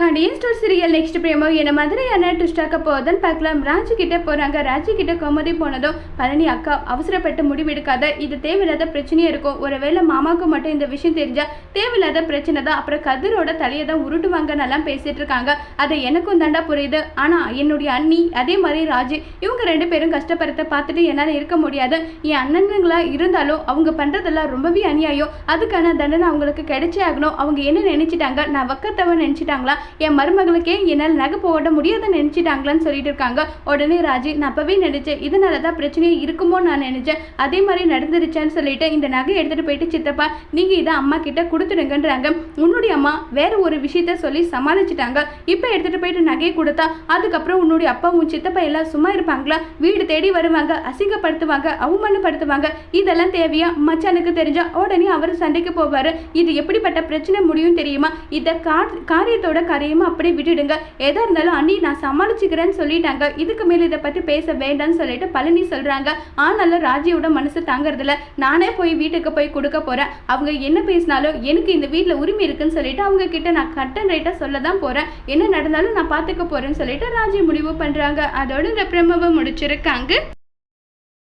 Pandian store serial next promo என்ன மாதிரியான ட்விஸ்டாக்க போகுதுன்னு பார்க்கலாம். ராஜு கிட்ட போறாங்க. ராஜு கிட்ட கோமதி போனதும் பழனி அக்கா அவசரப்பட்டு முடிவெடுக்காத. இது தேவையில்லாத பிரச்சனையே இருக்கும். ஒருவேளை மாமாவுக்கு மட்டும் இந்த விஷயம் தெரிஞ்சா தேவையில்லாத பிரச்சனை தான். அப்புறம் கதிரோட தலையை தான் உருட்டுவாங்கன்னு எல்லாம் பேசிட்டு இருக்காங்க. அதை எனக்கும் தாண்டா புரியுது. ஆனா என்னுடைய அண்ணி அதே மாதிரி ராஜு இவங்க ரெண்டு பேரும் கஷ்டப்படுறத பார்த்துட்டு என்னால் இருக்க முடியாது. என் அண்ணனுங்களா இருந்தாலும் அவங்க பண்றதெல்லாம் ரொம்பவே அநியாயம். அதுக்கான தண்டனை அவங்களுக்கு கிடைச்சே ஆகணும். அவங்க என்ன நினைச்சிட்டாங்க? நான் வக்கத்தவன் நினைச்சிட்டாங்களா? என் மருமகளுக்கே என்னால் நகை போட முடியாதுன்னு நினைச்சிட்டாங்களான்னு சொல்லிட்டு இருக்காங்க. உடனே ராஜி நான் அப்போவே நினச்சேன். இதனால தான் பிரச்சனையே இருக்குமோ நான் நினச்சேன். அதே மாதிரி நடந்துருச்சான்னு சொல்லிட்டு இந்த நகை எடுத்துட்டு போயிட்டு சித்தப்பா நீங்க இதை அம்மா கிட்ட கொடுத்துடுங்கன்றாங்க. உன்னுடைய அம்மா வேற ஒரு விஷயத்த சொல்லி சமாளிச்சிட்டாங்க. இப்போ எடுத்துட்டு போயிட்டு நகையை கொடுத்தா அதுக்கப்புறம் உன்னுடைய அப்பா உன் சித்தப்பா எல்லாம் சும்மா இருப்பாங்களா? வீடு தேடி வருவாங்க அசிங்கப்படுத்துவாங்க அவமானப்படுத்துவாங்க. இதெல்லாம் தேவையா? மச்சானுக்கு தெரிஞ்சா உடனே அவர் சண்டைக்கு போவாரு. இது எப்படிப்பட்ட பிரச்சனை முடியும் தெரியுமா? இதை காரியத்தோட காரியமும் அப்படியே விட்டுடுங்க. எதாக இருந்தாலும் அண்ணி நான் சமாளிச்சுக்கிறேன்னு சொல்லிட்டாங்க. இதுக்கு மேல இதை பத்தி பேச வேண்டாம்னு சொல்லிட்டு பழனி சொல்றாங்க. ஆனாலும் ராஜியோட மனசு தாங்கறதுல நானே போய் வீட்டுக்கு போய் கொடுக்க போறேன். அவங்க என்ன பேசினாலும் எனக்கு இந்த வீட்டில் உரிமை இருக்குன்னு சொல்லிட்டு அவங்க கிட்ட நான் கட்டன் ரைட்டா சொல்ல தான் போறேன். என்ன நடந்தாலும் நான் பார்த்துக்க போறேன்னு சொல்லிட்டு ராஜி முடிவு பண்றாங்க. அதோட இந்த பிரமவை முடிச்சிருக்காங்க.